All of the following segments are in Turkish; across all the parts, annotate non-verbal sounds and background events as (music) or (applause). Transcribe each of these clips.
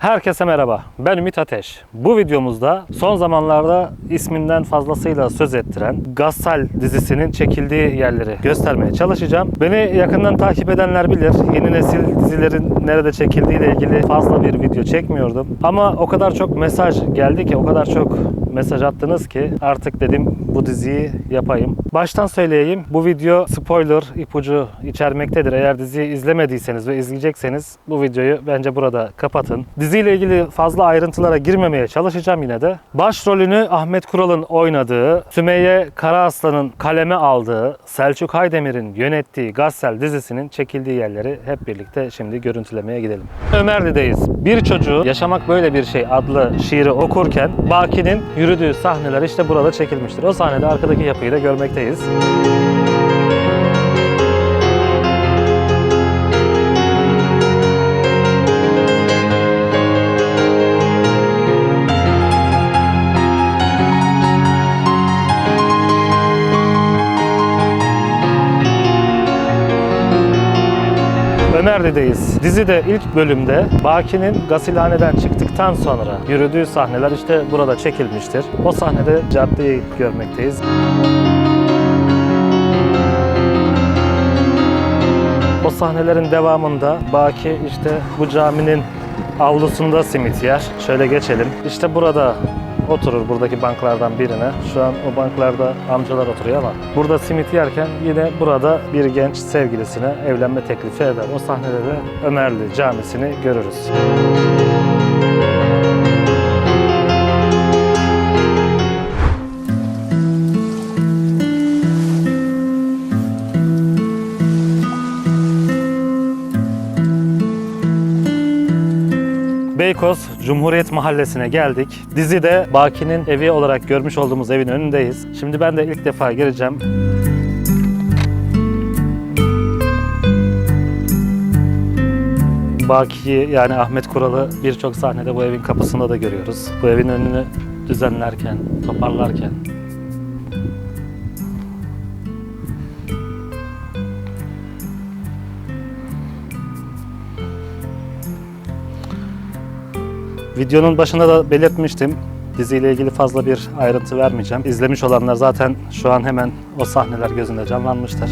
Herkese merhaba. Ben Ümit Ateş. Bu videomuzda son zamanlarda isminden fazlasıyla söz ettiren Gassal dizisinin çekildiği yerleri göstermeye çalışacağım. Beni yakından takip edenler bilir. Yeni nesil dizilerin nerede çekildiği ile ilgili fazla bir video çekmiyordum. Ama o kadar çok mesaj geldi ki, o kadar çok mesaj attınız ki artık dedim bu diziyi yapayım. Baştan söyleyeyim. Bu video spoiler ipucu içermektedir. Eğer diziyi izlemediyseniz ve izleyecekseniz bu videoyu bence burada kapatın. Diziyle ilgili fazla ayrıntılara girmemeye çalışacağım yine de. Başrolünü Ahmet Kural'ın oynadığı, Sümeyye Karaaslan'ın kaleme aldığı, Selçuk Haydemir'in yönettiği Gassel dizisinin çekildiği yerleri hep birlikte şimdi görüntülemeye gidelim. Ömerli'deyiz. Bir çocuğu Yaşamak Böyle Bir Şey adlı şiiri okurken Baki'nin yürüdüğü sahneler işte burada çekilmiştir. O sahnede arkadaki yapıyı da görmekteyiz. Ömerli'deyiz. Dizide ilk bölümde Baki'nin gasilhaneden çıktıktan sonra yürüdüğü sahneler işte burada çekilmiştir. O sahnede caddeyi görmekteyiz. O sahnelerin devamında Baki işte bu caminin avlusunda simit yer. Şöyle geçelim. İşte burada oturur buradaki banklardan birine. Şu an o banklarda amcalar oturuyor ama burada simit yerken yine burada bir genç sevgilisine evlenme teklifi eder. O sahnede de Ömerli Camisi'ni görürüz. Beykoz Cumhuriyet Mahallesi'ne geldik. Dizide Baki'nin evi olarak görmüş olduğumuz evin önündeyiz. Şimdi ben de ilk defa gireceğim. Baki'yi yani Ahmet Kural'ı birçok sahnede bu evin kapısında da görüyoruz. Bu evin önünü düzenlerken, toparlarken. Videonun başında da belirtmiştim. Diziyle ilgili fazla bir ayrıntı vermeyeceğim. İzlemiş olanlar zaten şu an hemen o sahneler gözünde canlanmıştır.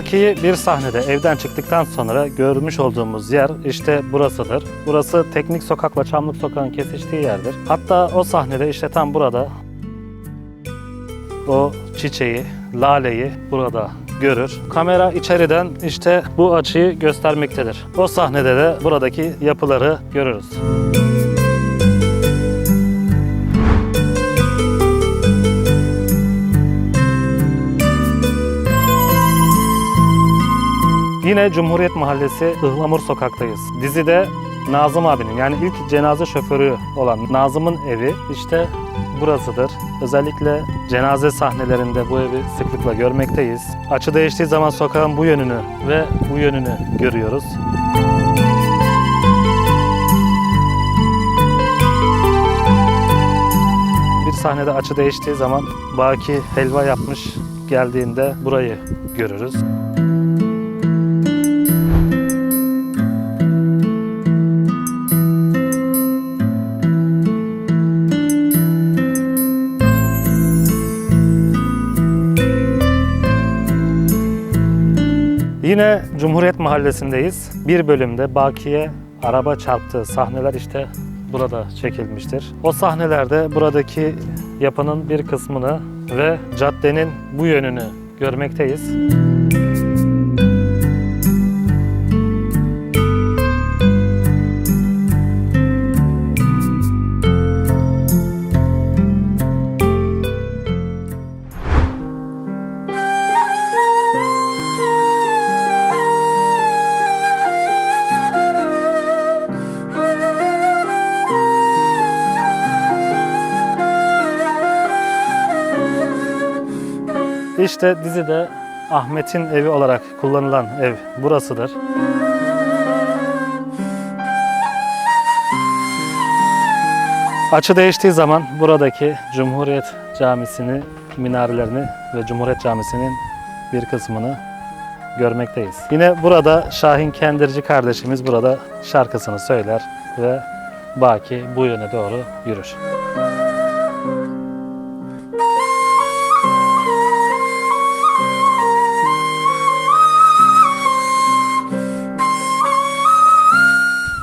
Baki'yi bir sahnede evden çıktıktan sonra görmüş olduğumuz yer işte burasıdır. Burası Teknik Sokak'la Çamlık Sokak'ın kesiştiği yerdir. Hatta o sahnede işte tam burada o çiçeği, laleyi burada görür. Kamera içeriden işte bu açıyı göstermektedir. O sahnede de buradaki yapıları görürüz. Yine Cumhuriyet Mahallesi Ihlamur Sokak'tayız. Dizide Nazım abinin yani ilk cenaze şoförü olan Nazım'ın evi işte burasıdır. Özellikle cenaze sahnelerinde bu evi sıklıkla görmekteyiz. Açı değiştiği zaman sokağın bu yönünü ve bu yönünü görüyoruz. Bir sahnede açı değiştiği zaman Baki helva yapmış geldiğinde burayı görürüz. Yine Cumhuriyet Mahallesi'ndeyiz. Bir bölümde Baki'ye araba çarptığı sahneler işte burada çekilmiştir. O sahnelerde buradaki yapının bir kısmını ve caddenin bu yönünü görmekteyiz. İşte dizide Ahmet'in evi olarak kullanılan ev burasıdır. Açı değiştiği zaman buradaki Cumhuriyet Camisi'ni, minarelerini ve Cumhuriyet Camisi'nin bir kısmını görmekteyiz. Yine burada Şahin Kendirci kardeşimiz burada şarkısını söyler ve Baki bu yöne doğru yürür.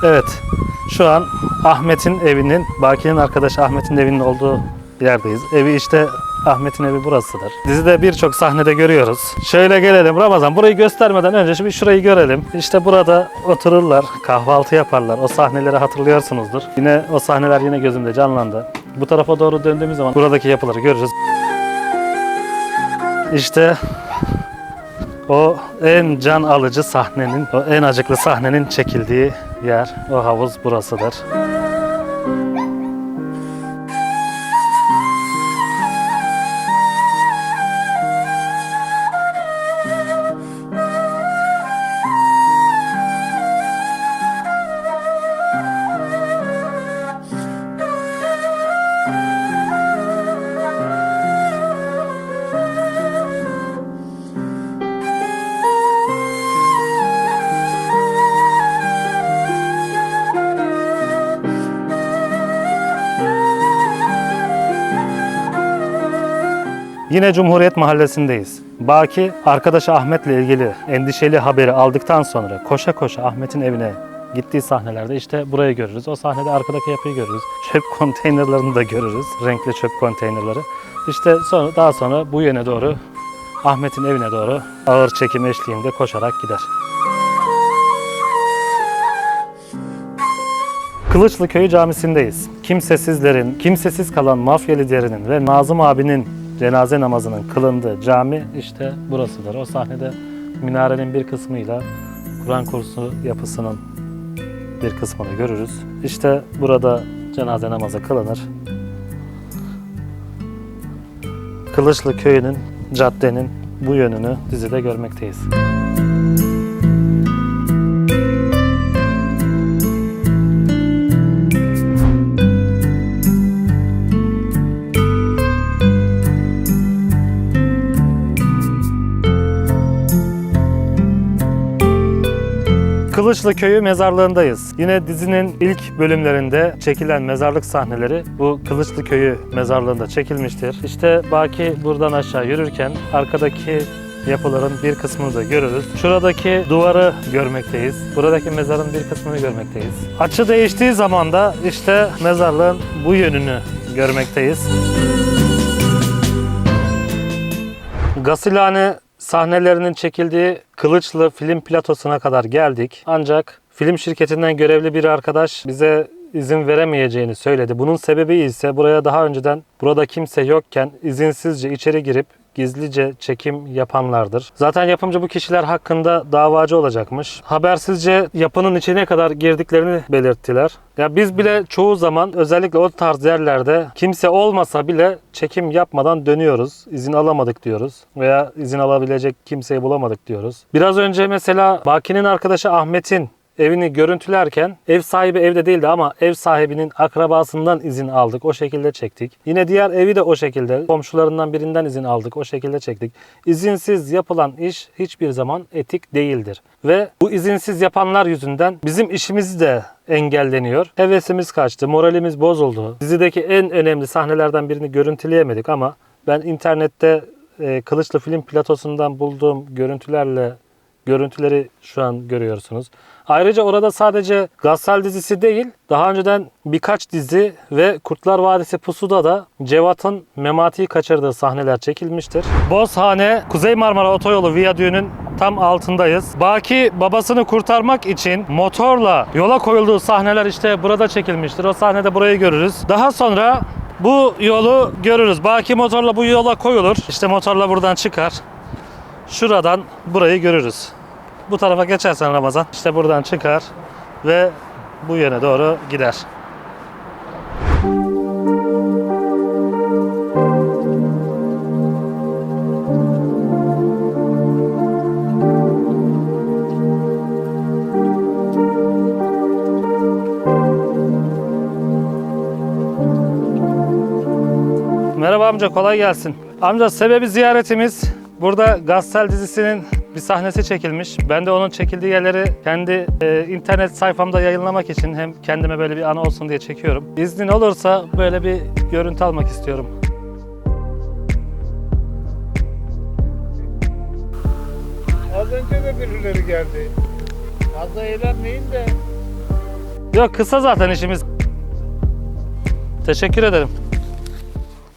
Evet, şu an Ahmet'in evinin, Baki'nin arkadaşı Ahmet'in evinin olduğu yerdeyiz. Evi işte Ahmet'in evi burasıdır. Dizide birçok sahnede görüyoruz. Şöyle gelelim Ramazan, burayı göstermeden önce şimdi şurayı görelim. İşte burada otururlar, kahvaltı yaparlar. O sahneleri hatırlıyorsunuzdur. Yine o sahneler yine gözümde canlandı. Bu tarafa doğru döndüğümüz zaman buradaki yapıları görürüz. İşte o en can alıcı sahnenin, o en acıklı sahnenin çekildiği yer, o havuz burasıdır. Yine Cumhuriyet Mahallesi'ndeyiz. Baki arkadaşı Ahmet'le ilgili endişeli haberi aldıktan sonra koşa koşa Ahmet'in evine gittiği sahnelerde işte burayı görürüz. O sahnede arkadaki yapıyı görürüz. (laughs) Çöp konteynerlerini de görürüz. Renkli çöp konteynerleri. İşte sonra daha sonra bu yöne doğru Ahmet'in evine doğru ağır çekim eşliğinde koşarak gider. Kılıçlı Köyü Camisi'ndeyiz. Kimsesizlerin, kimsesiz kalan mafya liderinin ve Nazım abinin cenaze namazının kılındığı cami işte burasıdır. O sahnede minarenin bir kısmıyla Kur'an kursu yapısının bir kısmını görürüz. İşte burada cenaze namazı kılınır. Kılıçlı Köyü'nün caddenin bu yönünü dizide görmekteyiz. Kılıçlı Köyü mezarlığındayız. Yine dizinin ilk bölümlerinde çekilen mezarlık sahneleri bu Kılıçlı Köyü mezarlığında çekilmiştir. İşte Baki buradan aşağı yürürken arkadaki yapıların bir kısmını da görürüz. Şuradaki duvarı görmekteyiz. Buradaki mezarın bir kısmını görmekteyiz. Açı değiştiği zaman da işte mezarlığın bu yönünü görmekteyiz. Gasilhane sahnelerinin çekildiği Kılıçlı film platosuna kadar geldik. Ancak film şirketinden görevli bir arkadaş bize izin veremeyeceğini söyledi. Bunun sebebi ise buraya daha önceden burada kimse yokken izinsizce içeri girip gizlice çekim yapanlardır. Zaten yapımcı bu kişiler hakkında davacı olacakmış. Habersizce yapının içine kadar girdiklerini belirttiler. Ya biz bile çoğu zaman özellikle o tarz yerlerde kimse olmasa bile çekim yapmadan dönüyoruz. İzin alamadık diyoruz veya izin alabilecek kimseyi bulamadık diyoruz. Biraz önce mesela Baki'nin arkadaşı Ahmet'in evini görüntülerken ev sahibi evde değildi ama ev sahibinin akrabasından izin aldık. O şekilde çektik. Yine diğer evi de o şekilde komşularından birinden izin aldık. O şekilde çektik. İzinsiz yapılan iş hiçbir zaman etik değildir. Ve bu izinsiz yapanlar yüzünden bizim işimiz de engelleniyor. Hevesimiz kaçtı, moralimiz bozuldu. Dizideki en önemli sahnelerden birini görüntüleyemedik ama ben internette e, Kılıçlı Film Platosu'ndan bulduğum görüntülerle görüntüleri şu an görüyorsunuz. Ayrıca orada sadece Gassal dizisi değil, daha önceden birkaç dizi ve Kurtlar Vadisi Pusu'da da Cevat'ın Memati'yi kaçırdığı sahneler çekilmiştir. Bozhane, Kuzey Marmara Otoyolu viyadüğünün tam altındayız. Baki babasını kurtarmak için motorla yola koyulduğu sahneler işte burada çekilmiştir. O sahnede burayı görürüz. Daha sonra bu yolu görürüz. Baki motorla bu yola koyulur. İşte motorla buradan çıkar. Şuradan burayı görürüz. Bu tarafa geçersen Ramazan işte buradan çıkar ve bu yöne doğru gider. Merhaba amca kolay gelsin. Amca sebebi ziyaretimiz burada Gazsel dizisinin bir sahnesi çekilmiş. Ben de onun çekildiği yerleri kendi e, internet sayfamda yayınlamak için hem kendime böyle bir anı olsun diye çekiyorum. İznin olursa böyle bir görüntü almak istiyorum. Az önce de birileri geldi. Fazla eğlenmeyin de. Yok kısa zaten işimiz. Teşekkür ederim.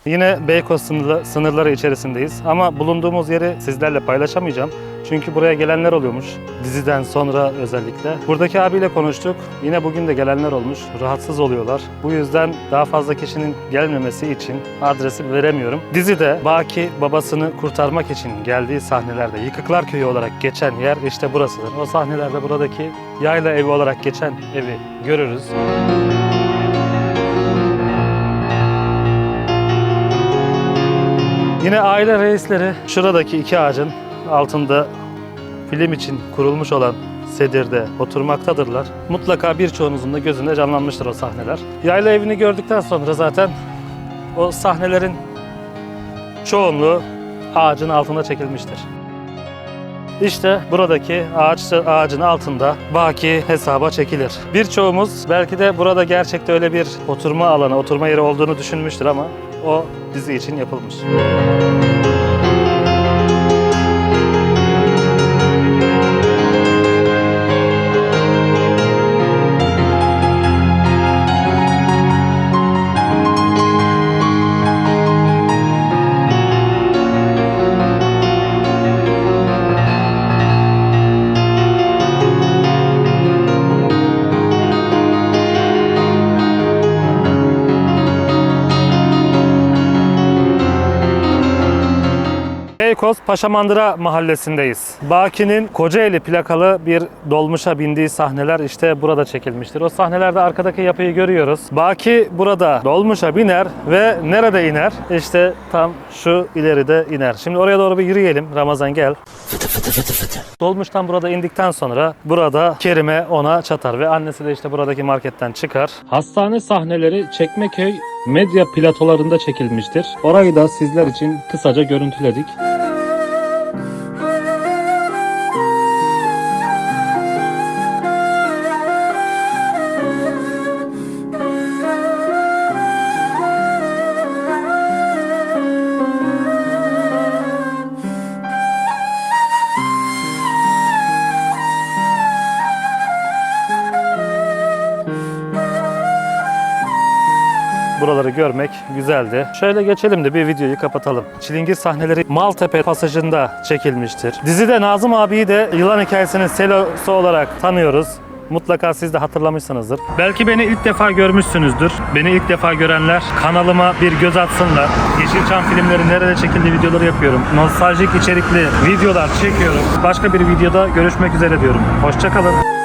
Yine Beykoz sınırları içerisindeyiz ama bulunduğumuz yeri sizlerle paylaşamayacağım. Çünkü buraya gelenler oluyormuş diziden sonra özellikle. Buradaki abiyle konuştuk. Yine bugün de gelenler olmuş. Rahatsız oluyorlar. Bu yüzden daha fazla kişinin gelmemesi için adresi veremiyorum. Dizide Baki babasını kurtarmak için geldiği sahnelerde Yıkıklar Köyü olarak geçen yer işte burasıdır. O sahnelerde buradaki yayla evi olarak geçen evi görürüz. Yine aile reisleri şuradaki iki ağacın altında film için kurulmuş olan sedirde oturmaktadırlar. Mutlaka birçoğunuzun da gözünde canlanmıştır o sahneler. Yayla evini gördükten sonra zaten o sahnelerin çoğunluğu ağacın altında çekilmiştir. İşte buradaki ağaç, ağacın altında baki hesaba çekilir. Birçoğumuz belki de burada gerçekte öyle bir oturma alanı, oturma yeri olduğunu düşünmüştür ama o dizi için yapılmış. Beykoz Paşamandıra mahallesindeyiz. Baki'nin Kocaeli plakalı bir dolmuşa bindiği sahneler işte burada çekilmiştir. O sahnelerde arkadaki yapıyı görüyoruz. Baki burada dolmuşa biner ve nerede iner? İşte tam şu ileride iner. Şimdi oraya doğru bir yürüyelim. Ramazan gel. Dolmuştan burada indikten sonra burada Kerime ona çatar ve annesi de işte buradaki marketten çıkar. Hastane sahneleri Çekmeköy medya platolarında çekilmiştir. Orayı da sizler için kısaca görüntüledik. Görmek güzeldi. Şöyle geçelim de bir videoyu kapatalım. Çilingir sahneleri Maltepe pasajında çekilmiştir. Dizide Nazım abiyi de yılan hikayesinin selosu olarak tanıyoruz. Mutlaka siz de hatırlamışsınızdır. Belki beni ilk defa görmüşsünüzdür. Beni ilk defa görenler kanalıma bir göz atsınlar. Yeşilçam filmleri nerede çekildiği videoları yapıyorum. Nostaljik içerikli videolar çekiyorum. Başka bir videoda görüşmek üzere diyorum. Hoşçakalın.